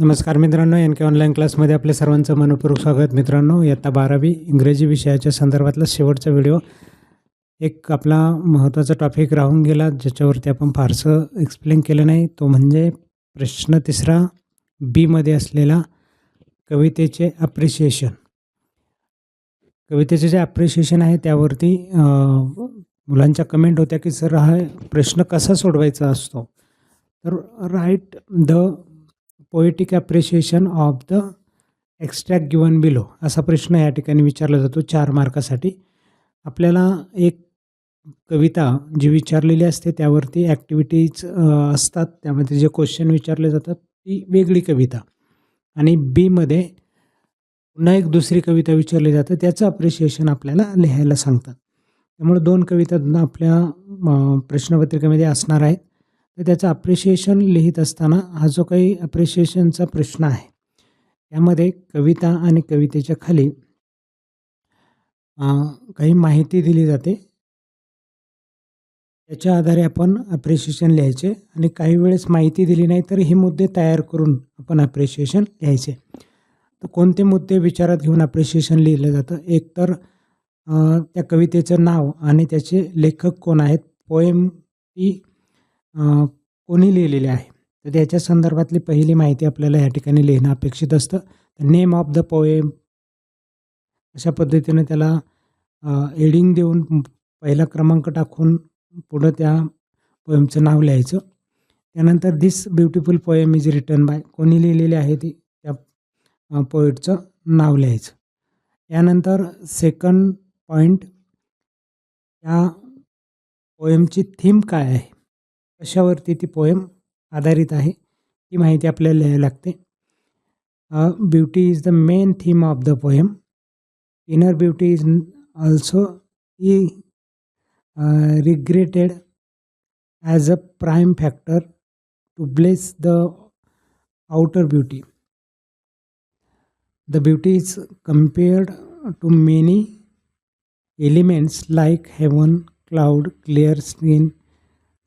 नमस्कार मित्रांनो एन के ऑनलाईन क्लासमध्ये आपल्या सर्वांचं मनपूर्वक स्वागत. मित्रांनो इयत्ता बारावी इंग्रजी विषयाच्या संदर्भातला शेवटचा व्हिडिओ एक आपला महत्त्वाचा टॉपिक राहून गेला ज्याच्यावरती आपण फारसं एक्सप्लेन केलं नाही. तो म्हणजे प्रश्न तिसरा बीमध्ये असलेला कवितेचे अप्रिशिएशन कवितेचे जे अप्रिशिएशन आहे त्यावरती मुलांच्या कमेंट होत्या की सर हा प्रश्न कसा सोडवायचा असतो? तर write the poetic appreciation of the extract given below असा प्रश्न या ठिकाणी विचारला जातो चार मार्कासाठी. आपल्याला एक कविता जी विचारलेली असते त्यावरती ॲक्टिव्हिटीज असतात. त्यामध्ये जे क्वेश्चन विचारले जातात ती वेगळी कविता. आणि बीमध्ये पुन्हा एक दुसरी कविता विचारली जाते त्याचं अप्रिशिएशन आपल्याला लिहायला सांगतात. त्यामुळे दोन कविता आपल्या प्रश्नपत्रिकेमध्ये असणार आहेत. तर त्याचं अप्रिशिएशन लिहित असताना हा जो काही अप्रिशिएशनचा प्रश्न आहे त्यामध्ये कविता आणि कवितेच्या खाली काही माहिती दिली जाते. त्याच्या आधारे आपण अप्रिशिएशन लिहायचे आणि काही वेळेस माहिती दिली नाही तर हे मुद्दे तयार करून आपण अप्रिशिएशन लिहायचे. तर कोणते मुद्दे विचारात घेऊन अप्रिशिएशन लिहिलं जातं? एक तर त्या कवितेचं नाव आणि त्याचे लेखक कोण आहेत? पोएम ती कोणी लिहिलेले आहे? तर त्याच्या संदर्भातली पहिली माहिती आपल्याला या ठिकाणी लिहिणं अपेक्षित असतं. नेम ऑफ द पोएम अशा पद्धतीने त्याला एडिंग देऊन पहिला क्रमांक टाकून पुढं त्या पोएमचं नाव लिहायचं. त्यानंतर this beautiful poem is written by कोणी लिहिलेली आहे ती त्या पोएटचं नाव लिहायचं. यानंतर सेकंड पॉईंट या पोएमची थीम काय आहे? कशावरती ती पोएम आधारित आहे ही माहिती आपल्याला लिहायला लागते. Beauty is the main theme of the poem inner beauty is also E regarded as a prime factor to bless the outer beauty. The beauty is compared to many elements like heaven cloud clear screen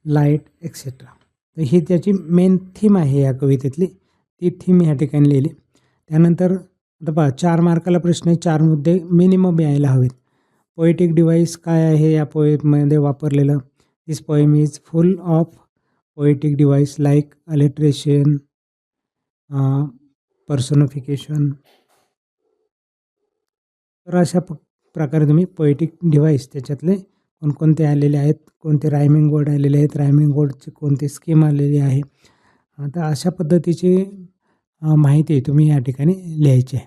light etcetera तर ही त्याची main theme आहे या कवितेतली. ती theme ह्या ठिकाणी लिहिली. त्यानंतर आता पहा चार मार्काला प्रश्न आहे चार मुद्दे मिनिमम यायला हवेत. पोएटिक डिव्हाइस काय आहे या पोएटमध्ये वापरलेलं? This poem is full of poetic device like alliteration personification तर अशा प प्रकारे तुम्ही पोएटिक डिव्हाइस त्याच्यातले कोणकोणते आलेले आहेत कोणते रायमिंग वर्ड आलेले आहेत रायमिंग वर्डची कोणती स्कीम आलेली आहे. तर अशा पद्धतीची माहिती तुम्ही या ठिकाणी लिहायची आहे.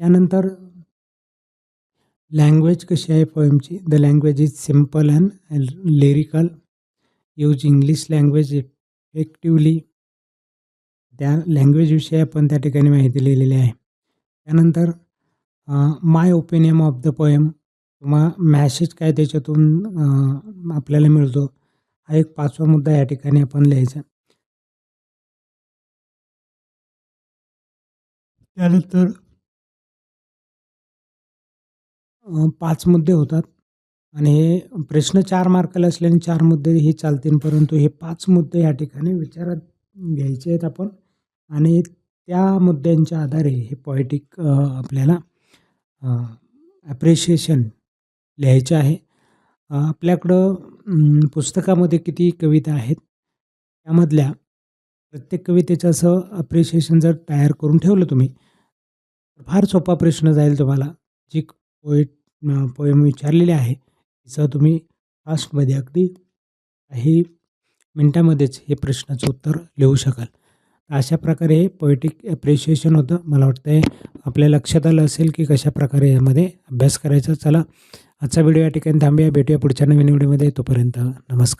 त्यानंतर लँग्वेज कशी आहे पोएमची the language is simple and lyrical use English language effectively त्या लँग्वेजविषयी आपण त्या ठिकाणी माहिती लिहिलेली आहे. त्यानंतर my opinion of the poem किंवा मॅसेज काय त्याच्यातून आपल्याला मिळतो हा एक पाचवा मुद्दा या ठिकाणी आपण लिहायचा. त्यानंतर पाच मुद्दे होतात. आणि हे प्रश्न चार मार्काला असल्याने चार मुद्दे हे चालतील परंतु हे पाच मुद्दे या ठिकाणी विचारात घ्यायचे आहेत आपण. आणि त्या मुद्द्यांच्या आधारे हे पॉएटिक आपल्याला ॲप्रिशिएशन लिहायचे आहे. आपल्याकडं पुस्तकामध्ये किती कविता आहेत त्यामधल्या प्रत्येक कवितेचं असं अप्रिशिएशन जर तयार करून ठेवलं तुम्ही तर फार सोपा प्रश्न जाईल तुम्हाला. जी पोएट पोएम विचारलेली आहे तिचं तुम्ही फास्टमध्ये अगदी काही मिनटामध्येच हे प्रश्नाचं उत्तर लिहू शकाल. अशा प्रकारे हे पोएटिक ॲप्रिशिएशन होतं. मला वाटतं आहे आपल्या लक्षात आलं असेल की कशा प्रकारे यामध्ये अभ्यास करायचा. चला आजचा व्हिडिओ या ठिकाणी थांबूया. भेटूया पुढच्या नवीन व्हिडिओमध्ये. तोपर्यंत नमस्कार.